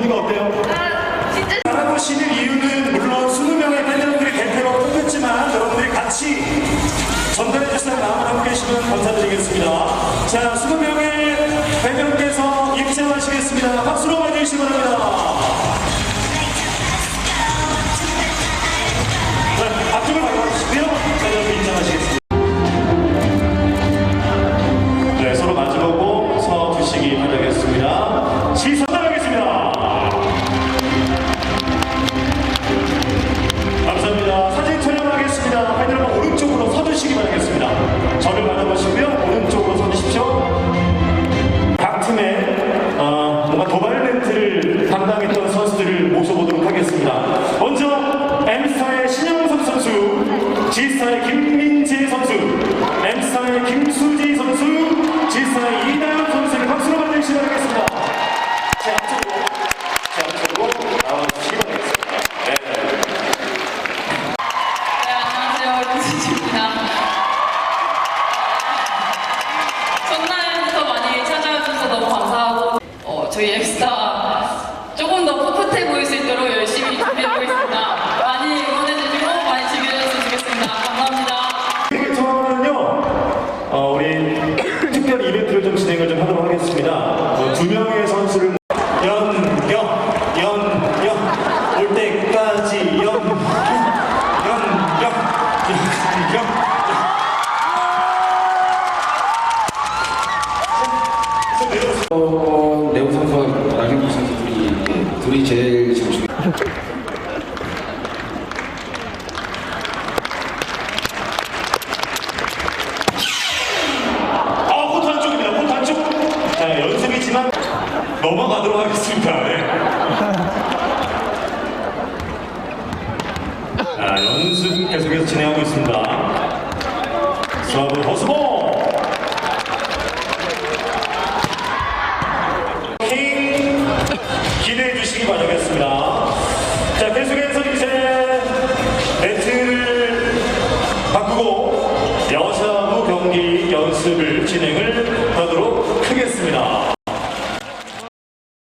분위기가 어때요? 나라고 있는 이유는 물론 20명의 팬들이 대표로 뽑혔지만 여러분들이 같이 전달해주시는 마음을 함께 해주시면 감사드리겠습니다. 자, 20명. G스타의 김민재 선수, M스타의 김수지 선수, G스타의 이다현 선수를 박수로 맞이해주시기 바라겠습니다. 제 앞쪽으로, 제 앞쪽으로 나와주시기 바라겠습니다. 네. 네, 안녕하세요. 김수지입니다. 전날부터 많이 찾아와 주셔서 너무 감사하고, 어, 저희 앱스타 조금 더 풋풋해 보일 수 있도록 열심히 준비해보겠습니다. 특별 이벤트를 좀 진행을 좀 하도록 하겠습니다. 어, 두 명의 선수를 연경, 연경, 올 때까지 연경, 연경, 연경. 어, 네오 선수와 나경기 선수 둘이 예, 둘이 제일 지 넘어가도록 하겠습니다. 네. 자, 연습 계속해서 진행하고 있습니다. 수업은 허수봉! 킹 기대해 주시기 바라겠습니다. 자, 계속해서 이제 네트를 바꾸고 여자부 경기 연습을 진행을